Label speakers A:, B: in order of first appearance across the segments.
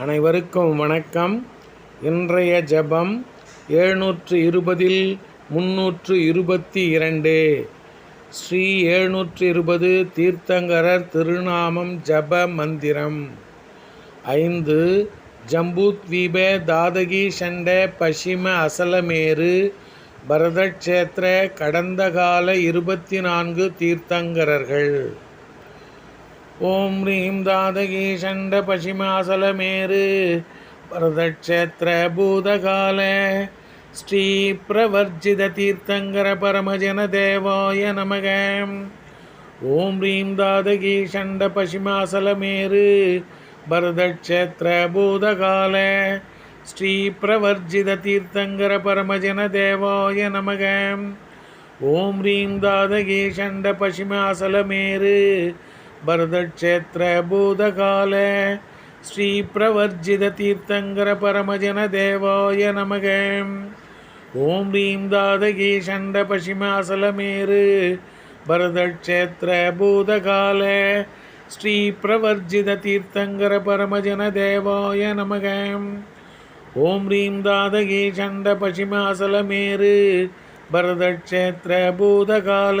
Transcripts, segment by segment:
A: அனைவருக்கும் வணக்கம். இன்றைய ஜெபம் எழுநூற்று இருபதில் முன்னூற்று இருபத்தி இரண்டு ஸ்ரீ எழுநூற்று இருபது தீர்த்தங்கரர் திருநாமம் ஜப மந்திரம். ஐந்து ஜம்பூத்வீப தாதகி சண்ட பசிம அசலமேரு பரதக்ஷேத்திர கடந்த கால இருபத்தி நான்கு தீர்த்தங்கரர்கள். ஓம் ரீம் தாதகி சண்ட பசிமாசலமேரு வரதக்ஷேத்திர பூதகால. ஸ்ரீ பிரவர்ஜித தீர்த்தங்கர பரமஜன தேவாய நமக. ஓம் ரீம் தாதகி சண்ட பசிமாசலமேரு பரதக்ஷேத்திர பூதகால. ஸ்ரீ பிரவர்ஜித தீர்த்தங்கர பரமஜன தேவாய நமக. ஓம் ரீம் தாதகி சண்ட பசிமாசலமேரு பரதக்ஷேத்திர பூதகால ஸ்ரீ பிரவர்ஜித தீர்த்தங்கர பரமஜன தேவாய நமக. ஓம் ரீம் தாதகி ஷண்ட பசிமாசலமேரு பரதக்ஷேத்திர பூதகால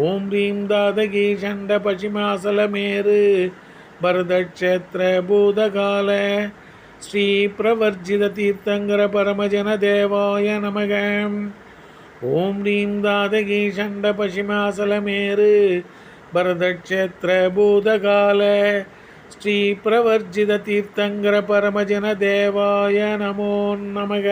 A: ஓம் ரீம் தாதகி சண்ட பசிமாசலமேரு பரதக்ஷேத்திர பூதகால. ஸ்ரீ பிரவர்ஜித தீர்த்தங்கர பரமஜன தேவாய நமக. ஓம் ரீம் தாதகி சண்ட பசிமாசலமேரு பரதக்ஷேத்திர பூதகால ஸ்ரீ பிரவர்ஜித தீர்த்தங்கர பரமஜன தேவாய பசிமாசலமேரு பரதக்ஷேத்திர பூதகால. ஸ்ரீ பிரவர்ஜித தீர்த்தங்கர பரமஜன தேவாய நமோ நமக.